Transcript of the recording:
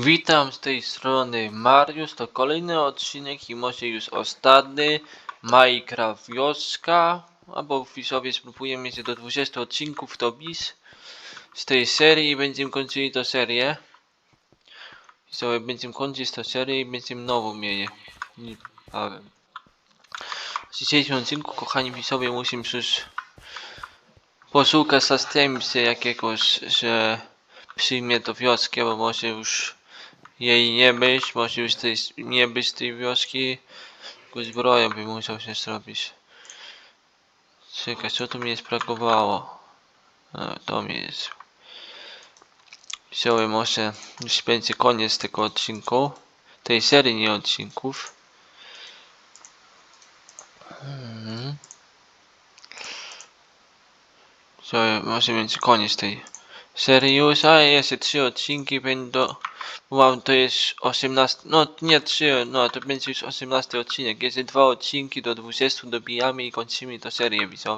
Witam z tej strony Mariusz, to kolejny odcinek i może już ostatni. Minecraft Wioska albo widzowie spróbujemy się do 20 odcinków to bis z tej serii i będziemy kończyli tę serię. Widzowie będziemy kończyć tę serię i będziemy nową mieli. Niebawem w dzisiejszym odcinku kochani widzowie musimy już poszukać zastępcy jakiegoś, że przyjmie do wioski, bo może już jej nie być, może już tej, nie być tej wioski, tylko zbroję by musiał się zrobić. Czekaj, co tu mi jest brakowało? A, to mi jest. Wziąłem może, już będzie koniec tego odcinku, tej serii nie odcinków. Mhm. Wziąłem, może będzie koniec tej serii już, a jeszcze trzy odcinki będą. Mam to jest 18, no nie 3, no to będzie już 18 odcinek. Jeszcze dwa odcinki do 20 dobijamy i kończymy tę serię widzowie.